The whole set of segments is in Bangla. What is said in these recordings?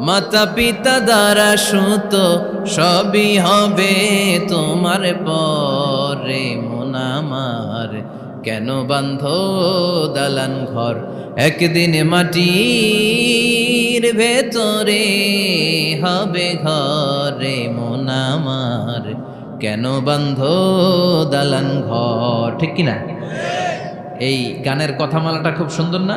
মাতা পিতা দ্বারা সুত সবই হবে তোমার পরে মোনামার কেন বান্ধ দালান ঘর একদিন মাটির ভেতরে হবে ঘরে মোনামার কেন বান্ধ দালান ঘর, ঠিক কিনা? এই গানের কথামালাটা খুব সুন্দর না?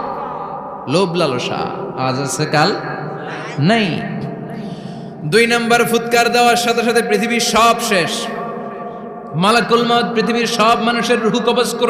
লোভ লালসা, আজ আছে, কাল নাই। দুই নাম্বার, ফুৎকার দেওয়ার সাথে সাথে পৃথিবীর সব শেষ। মালাকুল মত পৃথিবীর সব মানুষের রুহু কবজ করে